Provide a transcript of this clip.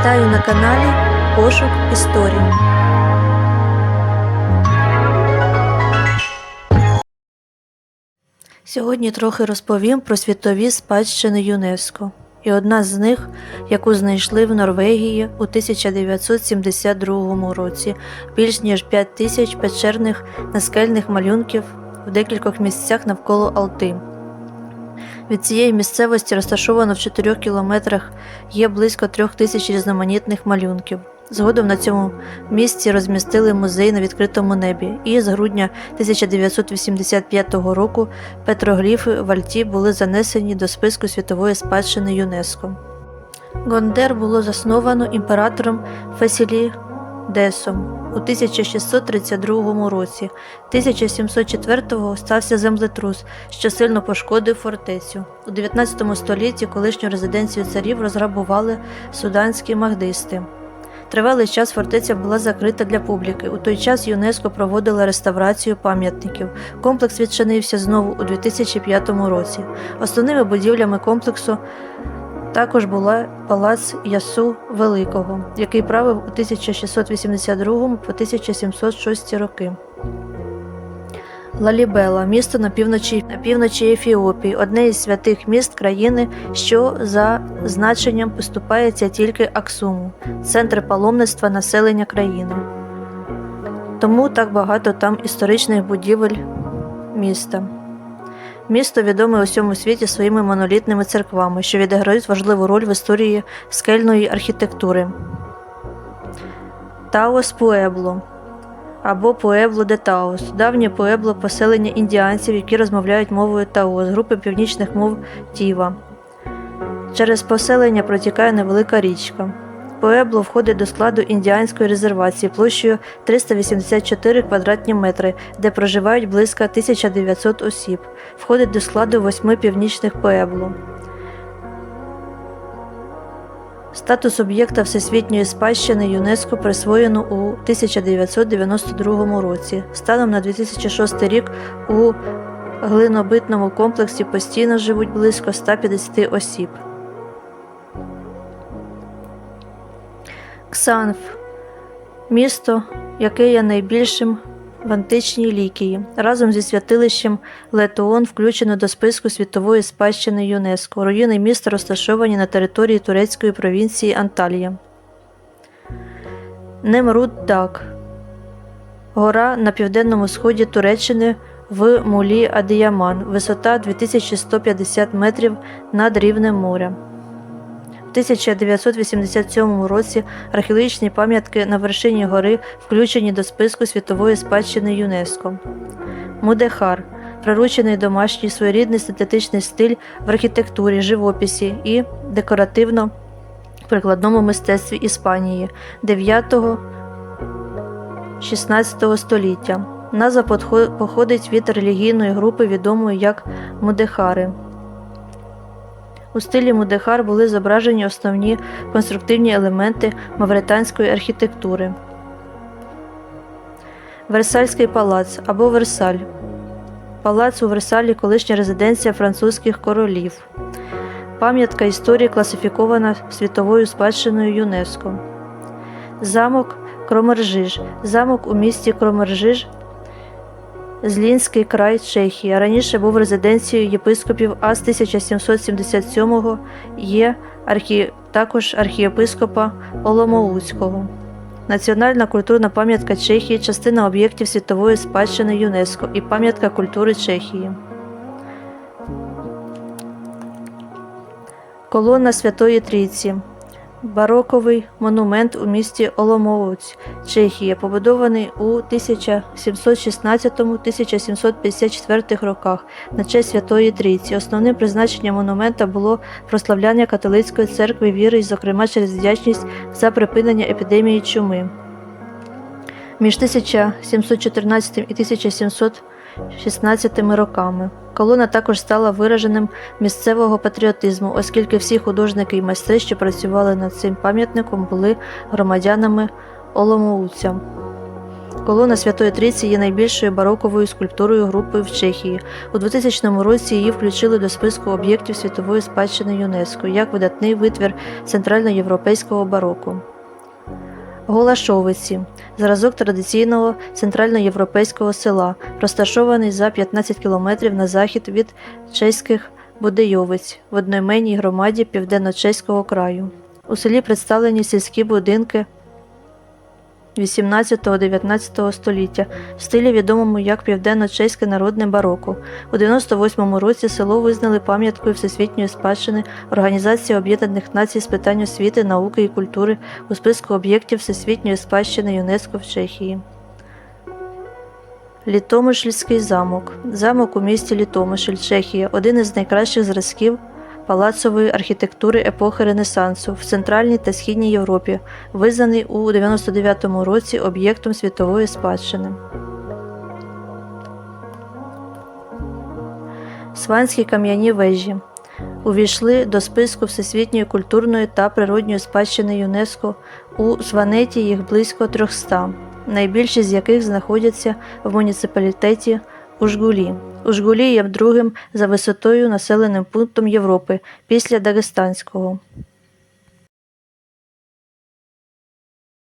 Вітаю на каналі Пошук історії. Сьогодні трохи розповім про світові спадщини ЮНЕСКО. І одна з них, яку знайшли в Норвегії у 1972 році, більш ніж 5 тисяч печерних наскельних малюнків в декількох місцях навколо Алти. Від цієї місцевості розташовано в 4 кілометрах є близько трьох тисяч різноманітних малюнків. Згодом на цьому місці розмістили музей на відкритому небі, і з грудня 1985 року петрогліфи в Альті були занесені до списку світової спадщини ЮНЕСКО. Гондер було засновано імператором Фесілідесом у 1632 році. 1704-го стався землетрус, що сильно пошкодив фортецю. У 19 столітті колишню резиденцію царів розграбували суданські магдисти. Тривалий час фортеця була закрита для публіки. У той час ЮНЕСКО проводила реставрацію пам'ятників. Комплекс відчинився знову у 2005 році. Основними будівлями комплексу також була палац Ясу Великого, який правив у 1682 по 1706 роки. Лалібела місто на півночі, на півночі Ефіопії, одне із святих міст країни, що за значенням поступається тільки Аксуму, центр паломництва населення країни. Тому так багато там історичних будівель міста. Місто відоме у всьому світі своїми монолітними церквами, що відіграють важливу роль в історії скельної архітектури. Таос Пуебло або Пуебло де Таос давнє Пуебло поселення індіанців, які розмовляють мовою Таос, групи північних мов Тіва. Через поселення протікає невелика річка. Пуебло входить до складу індіанської резервації площею 384 квадратні метри, де проживають близько 1900 осіб. Входить до складу восьми північних Пуебло. Статус об'єкта Всесвітньої спадщини ЮНЕСКО присвоєно у 1992 році. Станом на 2006 рік у глинобитному комплексі постійно живуть близько 150 осіб. Ксанф місто, яке є найбільшим в античній Лікії, разом зі святилищем Летоон включено до списку світової спадщини ЮНЕСКО. Руїни міста розташовані на території турецької провінції Анталія. Немруд Дак гора на південному сході Туреччини в Мулі Адіяман, висота 2150 метрів над рівнем моря. В 1987 році археологічні пам'ятки на вершині гори включені до списку світової спадщини ЮНЕСКО. Мудехар приручений домашній своєрідний синтетичний стиль в архітектурі, живописі і декоративно-прикладному мистецтві Іспанії 9-16 століття. Назва походить від релігійної групи, відомої як Мудехари. У стилі Мудехар були зображені основні конструктивні елементи мавританської архітектури. Версальський палац або Версаль. Палац у Версалі колишня резиденція французьких королів. Пам'ятка історії класифікована світовою спадщиною ЮНЕСКО. Замок Кромержиж. Замок у місті Кромержиж Злінський край Чехія. Раніше був резиденцією єпископів, а з 1777-го є архі... також архієпископа Оломоуцького. Національна культурна пам'ятка Чехії частина об'єктів світової спадщини ЮНЕСКО і пам'ятка культури Чехії. Колона Святої Трійці. Бароковий монумент у місті Оломоуць, Чехія, побудований у 1716-1754 роках на честь Святої Трійці. Основним призначенням монумента було прославляння католицької церкви віри, зокрема через вдячність за припинення епідемії чуми. Між 1714 і 1716 роками. Колона також стала вираженим місцевого патріотизму, оскільки всі художники і майстри, що працювали над цим пам'ятником, були громадянами Оломоуця. Колона Святої Трійці є найбільшою бароковою скульптурою групи в Чехії. У 2000 році її включили до списку об'єктів світової спадщини ЮНЕСКО як видатний витвір центральноєвропейського бароко. Голашовиці зразок традиційного центральноєвропейського села, розташований за 15 кілометрів на захід від чеських Будейовиць в одноіменній громаді південно-чеського краю. У селі представлені сільські будинки 18-19 століття в стилі відомому як південно-чеське народне бароко. У 98 році село визнали пам'яткою всесвітньої спадщини Організації Об'єднаних Націй з питань освіти, науки і культури у списку об'єктів всесвітньої спадщини ЮНЕСКО в Чехії. Літомишльський замок. Замок у місті Літомишль, Чехія, один із найкращих зразків палацової архітектури епохи Ренесансу в Центральній та Східній Європі, визнаний у 99-му році об'єктом світової спадщини. Сванські кам'яні вежі увійшли до списку Всесвітньої культурної та природньої спадщини ЮНЕСКО. У Сванеті їх близько 300, найбільші з яких знаходяться в муніципалітеті Ужгулі. Ужгулі є другим за висотою населеним пунктом Європи після Дагестанського.